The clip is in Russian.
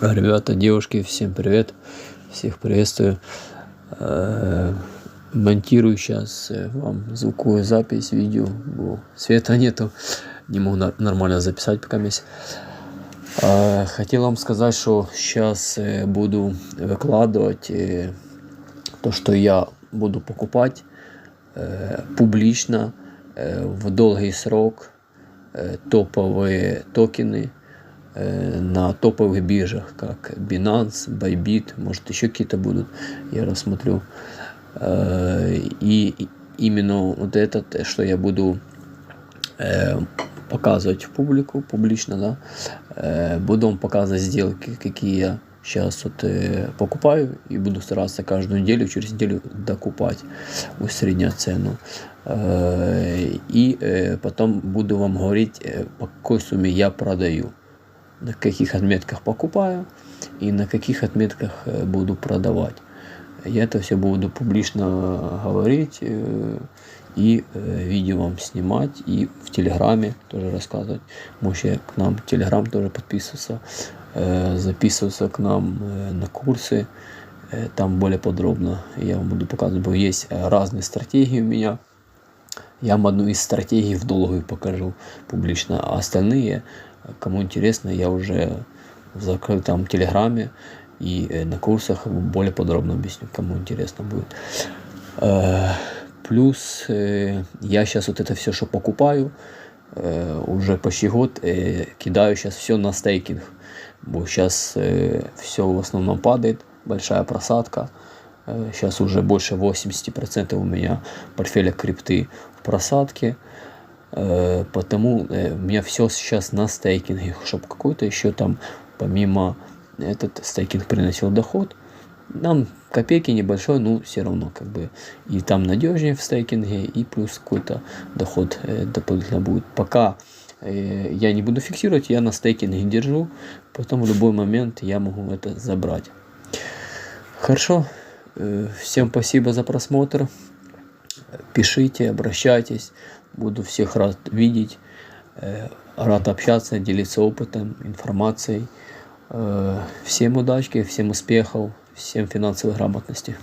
Ребята, девушки, всем привет. Всех приветствую. Э, Монтирую сейчас э, вам звуковую запись, видео. Света нету. Не могу нормально записать пока месяц. Э, Хотел вам сказать, что сейчас буду выкладывать то, что я буду покупать публично в долгий срок топовые токены на топовых биржах, как Binance, Bybit, может еще какие-то будут, я рассмотрю. Э, И именно вот этот, что я буду э, показывать в публику, публично, да, э, буду вам показывать сделки, какие я сейчас вот э, покупаю и буду стараться каждую неделю, через неделю докупать, усреднять цену. Э, И э, потом буду вам говорить, э, по какой сумме я продаю, на каких отметках покупаю и на каких отметках э, буду продавать. Я это все буду публично говорить э, и э, видео вам снимать, и в Телеграме тоже рассказывать. Можете к нам в Телеграм тоже подписываться, записываться к нам на курсы. Там более подробно я вам буду показывать, бо есть разные стратегии у меня. Я вам одну из стратегий в долгую покажу публично, а остальные, кому интересно, я уже в закрытом телеграме и э, на курсах более подробно объясню, кому интересно будет. Э, Плюс э, я сейчас вот это все, что покупаю, уже почти год кидаю сейчас все на стейкинг. Сейчас все в основном падает, большая просадка. Сейчас уже больше 80% у меня портфеля крипты в просадке. Э, Потому э, у меня все сейчас на стейкинге, чтобы какой-то еще там помимо этот стейкинг приносил доход. Нам копейки небольшой, но все равно как бы и там надежнее в стейкинге, и плюс какой-то доход э, дополнительно будет. Пока э, я не буду фиксировать, я на стейкинге держу, потом в любой момент я могу это забрать. Хорошо, Э, всем спасибо за просмотр. Пишите, обращайтесь, буду всех рад видеть, э, рад общаться, делиться опытом, информацией. Э, Всем удачи, всем успехов, всем финансовой грамотности.